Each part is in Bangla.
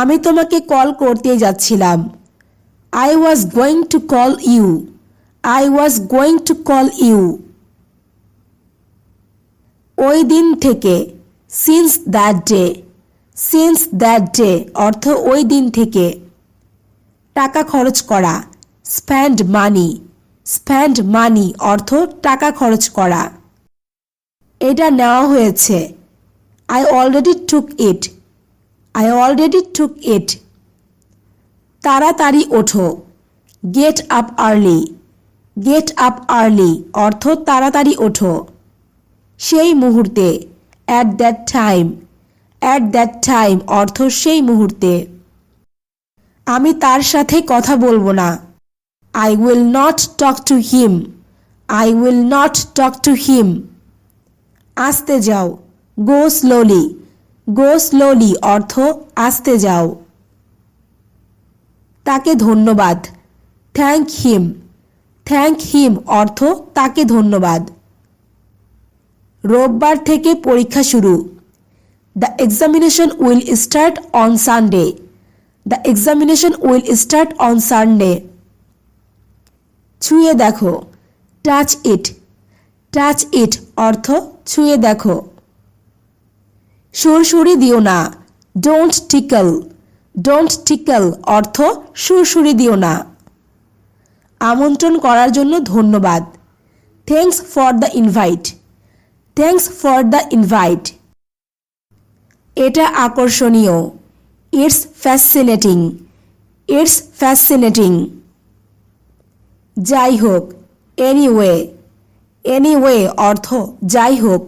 আমি তোমাকে কল করতে যাচ্ছিলাম। I was going to call you I was going to call you ওই দিন থেকে since that day since that day অর্থ ওই দিন থেকে। টাকা খরচ করা স্প্যান্ড মানি স্প্যান্ড মানি অর্থ টাকা খরচ করা। এটা নেওয়া হয়েছে। I already took it I already took it তাড়াতাড়ি ওঠো। Get up early get up early অর্থ তাড়াতাড়ি ওঠো। সেই মুহূর্তে। At that time at that time অর্থ সেই মুহূর্তে। আমি তার সাথে কথা বলব না। I will not talk to him I will not talk to him আসতে যাও। গো স্লোলি গো স্লোলি, অর্থ, আসতে যাও। তাকে ধন্যবাদ। থ্যাংক হিম। থ্যাংক হিম, অর্থ, তাকে ধন্যবাদ। রোববার থেকে পরীক্ষা শুরু। The examination will start on Sunday. The examination will start on Sunday. ছুঁয়ে দেখো। Touch it. টাচ ইট, অর্থ, ছুঁয়ে দেখো। সুরসুরি দিও না। ডোন্ট টিকল ডোন্ট টিকল অর্থ সুরসুরি দিও না। আমন্ত্রণ করার জন্য ধন্যবাদ। Thanks for the invite thanks for the invite এটা আকর্ষণীয়। ইটস ফ্যাসিনেটিং ইটস ফ্যাসিনেটিং যাই হোক এনিওয়ে এনিওয়ে অর্থ যাই হোক।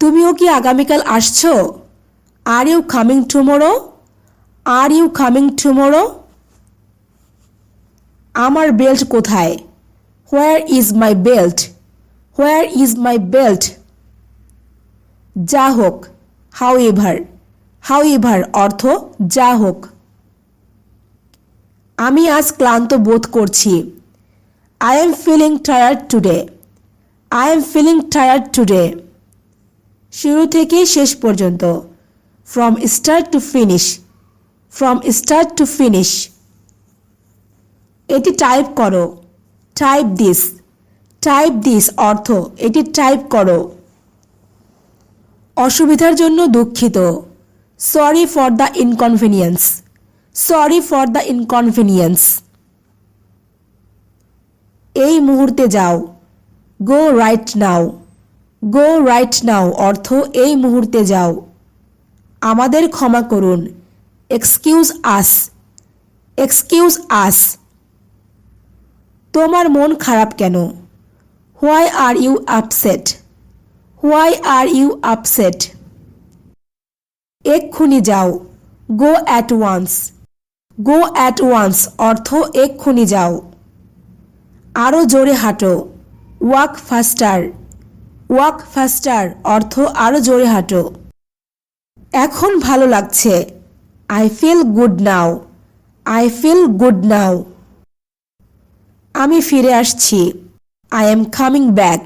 তুমিও কি আগামীকাল আসছো? Are you coming tomorrow are you coming tomorrow আমার বেল্ট কোথায়? Where is my belt where is my belt যা হোক হাউ এভার হাউ এভার অর্থ যা হোক আমি আজ ক্লান্ত বোধ করছি। I am feeling tired today I am feeling tired today শুরু থেকে শেষ পর্যন্ত। From start to finish from start to finish এটি টাইপ করো। টাইপ দিস টাইপ দিস অর্থ, এটি টাইপ করো। অসুবিধার জন্য দুঃখিত। Sorry for the inconvenience sorry for the inconvenience এই মুহূর্তে যাও। গো রাইট নাও গো রাইট নাও অর্থ এই মুহূর্তে যাও। আমাদের ক্ষমা করুন। এক্সকিউজ আস এক্সকিউজ আস তোমার মন খারাপ কেন? Why are you upset why are you upset এক্ষুনি যাও। Go at once go at once অর্থ এক্ষুনি যাও। আরও জোরে হাঁটো। ওয়াক ফাস্টার ওয়াক ফাস্টার অর্থ আরও জোরে হাঁটো। এখন ভালো লাগছে। I feel good now I feel good now আমি ফিরে আসছি। I am coming back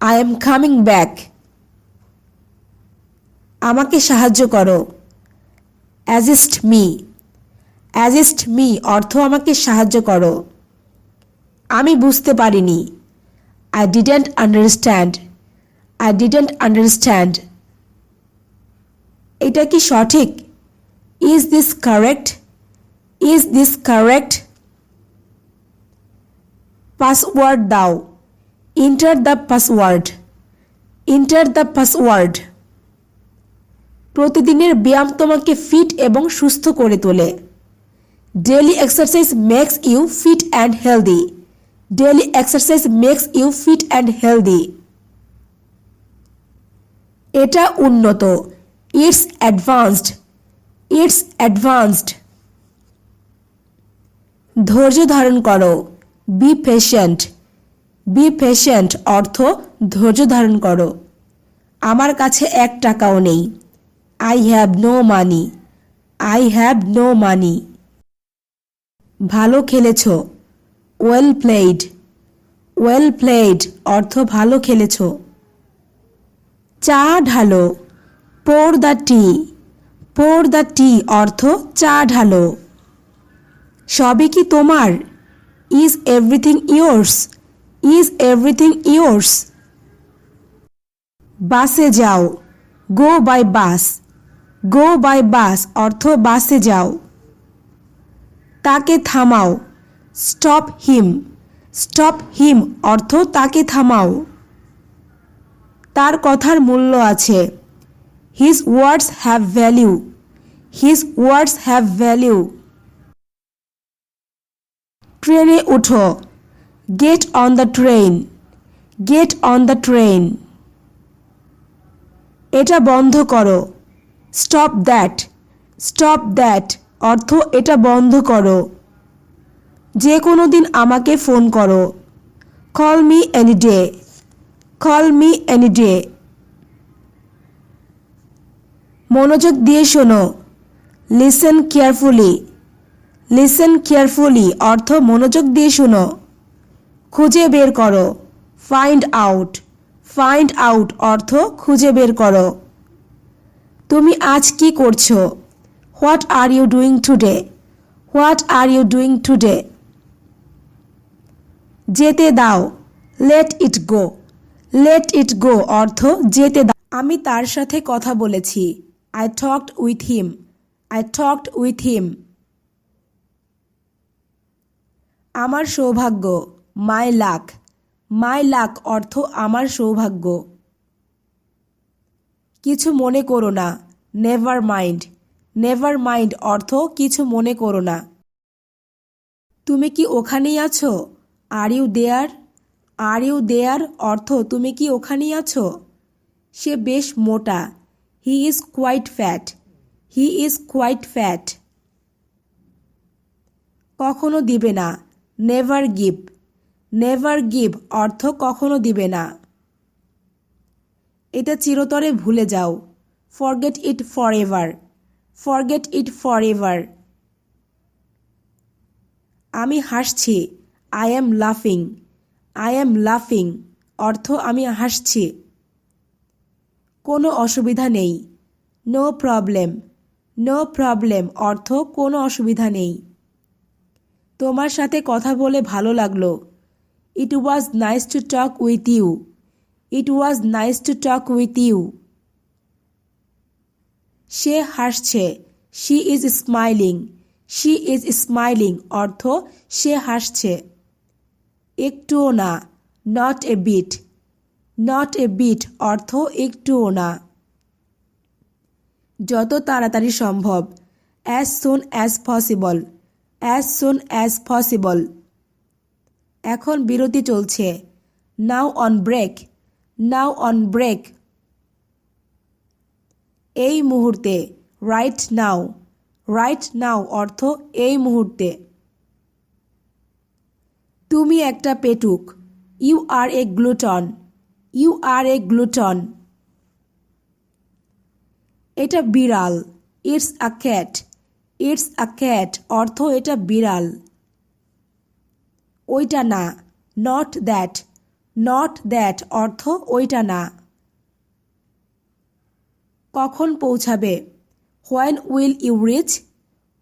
I am coming back আমাকে সাহায্য করো। অ্যাজিস্ট মি অ্যাজিস্ট মি অর্থ আমাকে সাহায্য করো। আমি বুঝতে পারিনি। I didn't understand I didn't understand এটা কি সঠিক? Is this correct is this correct password দাও। Enter the password enter the password প্রতিদিনের ব্যায়াম তোমাকে ফিট এবং সুস্থ করে তোলে। Daily exercise makes you fit and healthy daily exercise makes you fit and healthy এটা উন্নত। ইটস অ্যাডভান্সড ইটস অ্যাডভান্সড ধৈর্য ধারণ করো। বি পেশেন্ট বি পেশেন্ট অর্থ ধৈর্য ধারণ করো। আমার কাছে এক টাকাও নেই। I have no money I have no money ভালো খেলেছ। ওয়েল প্লেড ওয়েল প্লেড অর্থ ভালো খেলেছ। চা ঢালো। Pour the tea. Pour the tea অর্থ চা ঢালো। সবই কি তোমার? Is everything yours is everything yours বাসে যাও। গো by bus go by bus অর্থ বাসে যাও। তাকে থামাও। স্টপ হিম স্টপ হিম অর্থ তাকে থামাও। তার কথার মূল্য আছে। His words have value his words have value ট্রেনে উঠো। Get on the train get on the train এটা বন্ধ করো। স্টপ দ্যাট স্টপ দ্যাট অর্থ এটা বন্ধ করো। যে কোনো দিন আমাকে ফোন করো। Call me any day call me any day মনোযোগ দিয়ে শোনো। লিসেন কেয়ারফুলি লিসেন কেয়ারফুলি অর্থ মনোযোগ দিয়ে শোনো। খুঁজে বের করো। ফাইন্ড আউট ফাইন্ড আউট অর্থ খুঁজে বের করো। তুমি আজ কি করছ? What are you doing today what are you doing today যেতে দাও। Let it go let it গো অর্থ যেতে আমি তার সাথে কথা বলেছি। I talked with him I talked with him আমার সৌভাগ্য মাই লাক মাই লাক অর্থ আমার সৌভাগ্য। কিছু মনে করো না। নেভার মাইন্ড নেভার মাইন্ড অর্থ কিছু মনে করো না। তুমি কি ওখানেই আছো? Are you there are you there অর্থ, তুমি কি ওখানেই আছো? সে বেশ মোটা। He is quite fat he is quite fat কখনো দিবে না। নেভার গিভ নেভার গিভ অর্থ কখনো দিবে না। এটা চিরতরে ভুলে যাও। Forget it for ever forget it for ever আমি হাসছি। আই এম লাফিং আই এম লাফিং অর্থ আমি হাসছি। কোনো অসুবিধা নেই। নো প্রবলেম নো প্রবলেম অর্থ কোনো অসুবিধা নেই। তোমার সাথে কথা বলে ভালো লাগল। It was nice to talk with you it was nice to talk with you সে হাসছে। She is smiling she is smiling অর্থ সে হাসছে। একটুও না not a bit not a bit অর্থ একটুও না। যত তাড়াতাড়ি সম্ভব as soon as possible as soon as possible এখন বিরতি চলছে। Now on break now on break এই মুহূর্তে রাইট নাও রাইট নাও অর্থ এই মুহূর্তে। তুমি একটা পেটুক। You are a glutton you are a glutton এটা বিড়াল। It's a cat it's a cat অর্থ এটা বিড়াল। ওইটা না। নট দ্যাট নট দ্যাট অর্থ ওইটা না। কখন পৌঁছাবে? When will you reach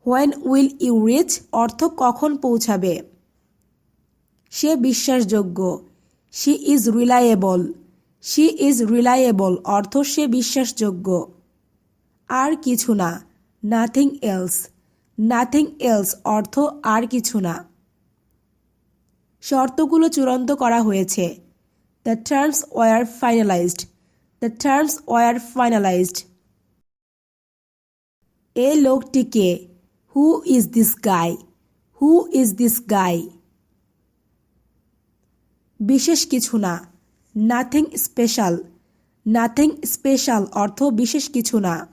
when will you reach অর্থ কখন পৌঁছাবে? সে বিশ্বাসযোগ্য। She is reliable she is reliable অর্থ সে বিশ্বাসযোগ্য। আর কিছু না নাথিং এলস নাথিং এলস অর্থ আর কিছু না। শর্তগুলো চূড়ান্ত করা হয়েছে। The terms were finalised the terms were finalised এ লোকটিকে who is this guy who is this guy বিশেষ কিছু না। নাথিং স্পেশাল নাথিং স্পেশাল অর্থ বিশেষ কিছু না।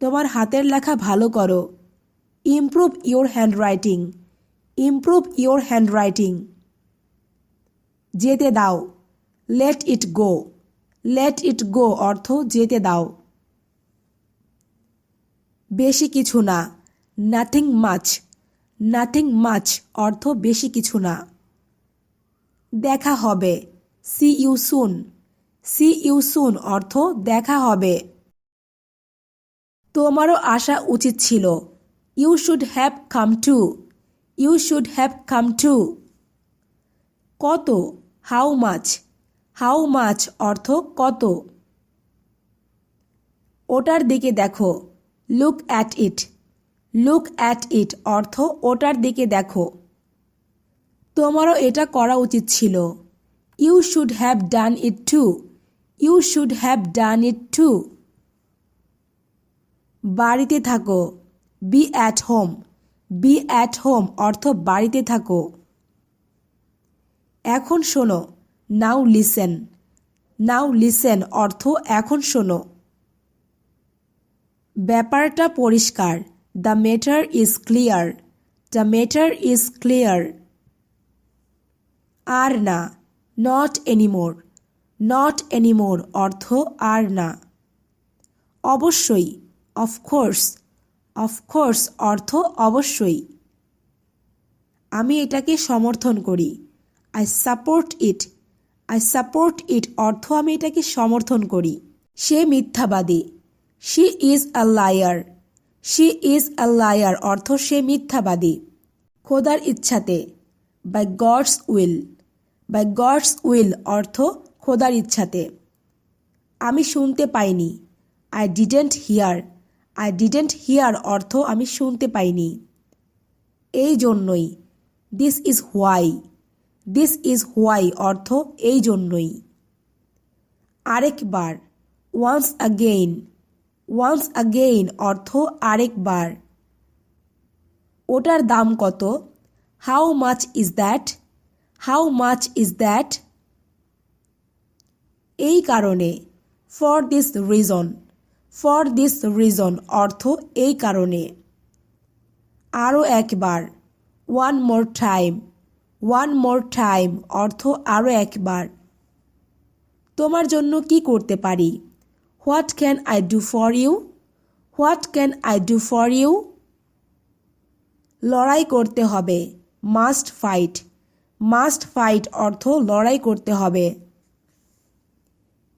তোমার হাতের লেখা ভালো করো। Improve your handwriting improve your handwriting যেতে দাও। Let it go let it গো অর্থ যেতে দাও। বেশি কিছু না। নাথিং মাছ নাথিং মাছ অর্থ বেশি কিছু না। দেখা হবে। See you soon see you soon অর্থ দেখা হবে। তোমারও আসা উচিত ছিল। You should have come too you should have come too কত? হাউ মাছ হাউ মাছ অর্থ কত? ওটার দিকে দেখো। Look at it look at it অর্থ ওটার দিকে দেখো। তোমারও এটা করা উচিত ছিল। You should have done it too you should have done it too বাড়িতে থাকো। Be at home be at home অর্থ বাড়িতে থাকো। এখন শোনো। নাও লিসেন নাও লিসেন অর্থ এখন শোনো। ব্যাপারটা পরিষ্কার। The matter is clear the matter is clear আর না। নট এনিমোর নট এনিমোর অর্থ আর না। অবশ্যই। অফকোর্স অফকোর্স অর্থ অবশ্যই। আমি এটাকে সমর্থন করি। I support it I support it অর্থ আমি এটাকে সমর্থন করি। সে মিথ্যাবাদী। She is a liar she is a liar অর্থ সে মিথ্যাবাদী। খোদার ইচ্ছাতে। By God's will by God's will অর্থ খোদার ইচ্ছাতে। আমি শুনতে পাইনি। I didn't hear I didn't hear অর্থ আমি শুনতে পাইনি। এই জন্যই। This is why this is why অর্থ এই জন্যই। আরেকবার। ওয়ান্স আগেইন ওয়ান্স আগেইন অর্থ আরেকবার। ওটার দাম কত? How much is that how much is that এই কারণে for this reason for this reason অর্থ এই কারণে। আরও একবার one more time one more time অর্থ আরও একবার। তোমার জন্য কি করতে পারি? What can I do for you what can I do for you লড়াই করতে হবে মাস্ট ফাইট মাস্ট ফাইট অর্থ লড়াই করতে হবে।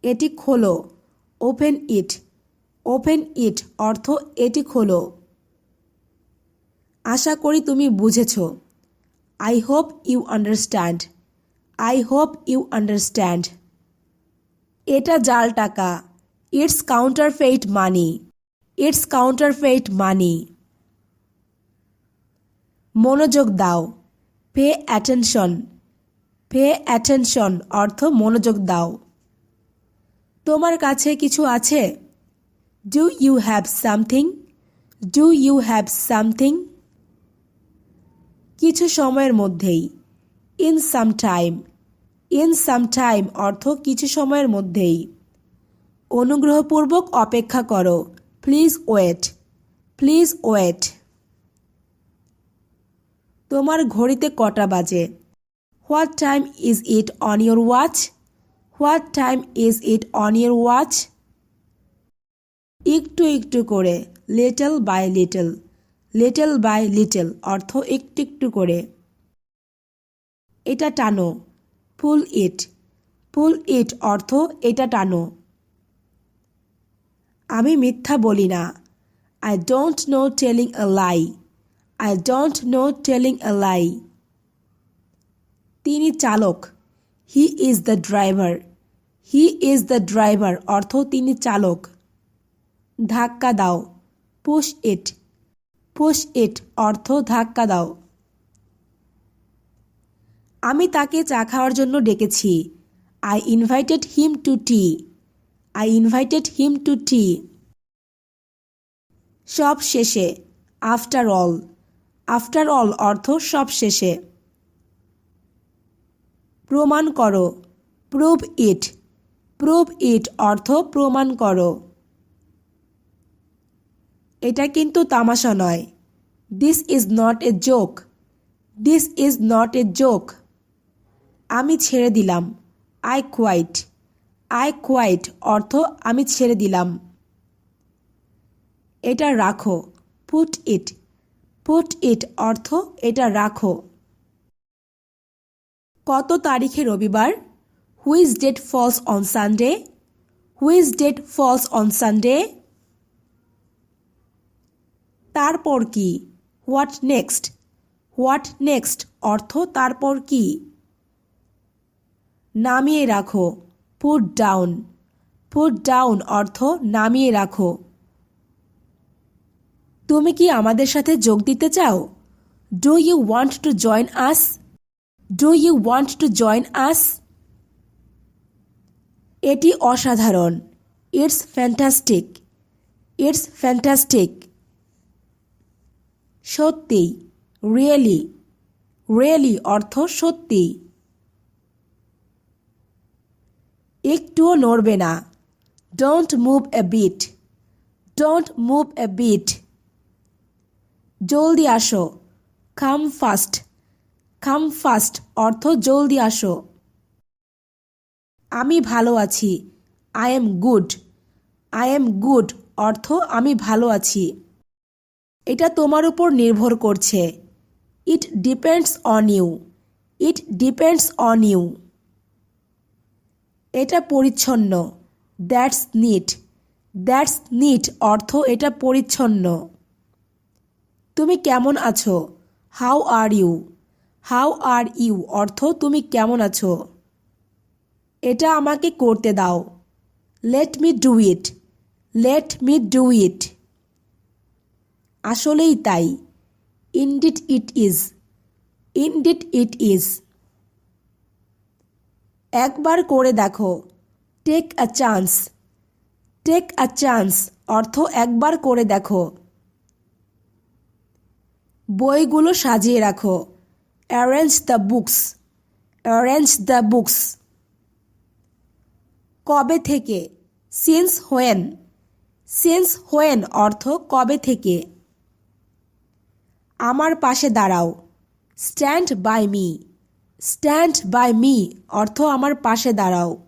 এটি খোলো। Open it. ওপেন ইট অর্থ এটি খোলো। আশা করি তুমি বুঝেছ। I hope you understand I hope you understand এটা জাল টাকা। It's counterfeit money it's counterfeit money মনোযোগ দাও। পে অ্যাটেনশন পে অ্যাটেনশন অর্থ মনোযোগ দাও। তোমার কাছে কিছু আছে? Do you have something do you have something কিছু সময়ের মধ্যেই। In some time in some time অর্থ কিছু সময়ের মধ্যেই। অনুগ্রহপূর্বক অপেক্ষা করো। প্লিজ ওয়েট প্লিজ ওয়েট তোমার ঘড়িতে কটা বাজে? What time is it on your watch what time is it on your watch একটু একটু করে little by little little by little অর্থ একটু একটু করে। এটা টানো ফুল ইট ফুল ইট অর্থ এটা টানো। আমি মিথ্যা বলি না। I don't no telling a lie I don't no telling a lie তিনি চালক। He is the driver he is the driver অর্থ তিনি চালক। ধাক্কা দাও। পুশ ইট পুশ ইট অর্থ ধাক্কা দাও। আমি তাকে চা খাওয়ার জন্য ডেকেছি। I invited him to tea I invited him to tea সব শেষে আফটার অল আফটার অল অর্থ সব শেষে। প্রমাণ করো। প্রুভ ইট প্রুভ ইট অর্থ প্রমাণ করো। এটা কিন্তু তামাশা নয়। This is not a joke this is not a joke আমি ছেড়ে দিলাম। আই কোয়াইট আই কোয়াইট অর্থ আমি ছেড়ে দিলাম। এটা রাখো। পুট ইট পুট ইট অর্থ, এটা রাখো। কত তারিখে রবিবার? Which date falls on Sunday which date falls on Sunday তারপর কি? হোয়াট নেক্সট হোয়াট নেক্সট অর্থ, তারপর কি? নামিয়ে রাখো। পুট ডাউন পুট ডাউন অর্থ, নামিয়ে রাখো। তুমি কি আমাদের সাথে যোগ দিতে চাও? Do you want to join us do you want to join us এটি অসাধারণ। ইটস ফ্যান্টাস্টিক ইটস ফ্যান্টাস্টিক সত্যি। রিয়েলি রিয়েলি অর্থ সত্যি। একটুও নড়বে না। Don't move a bit don't move a bit জলদি আসো। কাম ফাস্ট কাম ফাস্ট অর্থ জলদি আসো। আমি ভালো আছি। I am good I am good অর্থ আমি ভালো আছি। এটা তোমার উপর নির্ভর করছে। It depends on you it depends on you এটা পরিচ্ছন্ন। দ্যাটস নিট দ্যাটস নিট অর্থ এটা পরিচ্ছন্ন। তুমি কেমন আছো? How are you how are you অর্থ, তুমি কেমন আছো? এটা আমাকে করতে দাও। Let me do it let me do it আসলেই তাই। ইনডিট ইট ইজ ইনডিট ইট ইজ একবার করে দেখো। Take a chance take a chance অর্থ, একবার করে দেখো। বইগুলো সাজিয়ে রাখো। Arrange the books arrange the books কবে থেকে? সিন্স হোয়েন সিন্স হোয়েন অর্থ কবে থেকে? আমার পাশে দাঁড়াও। Stand by me stand by me অর্থ আমার পাশে দাঁড়াও।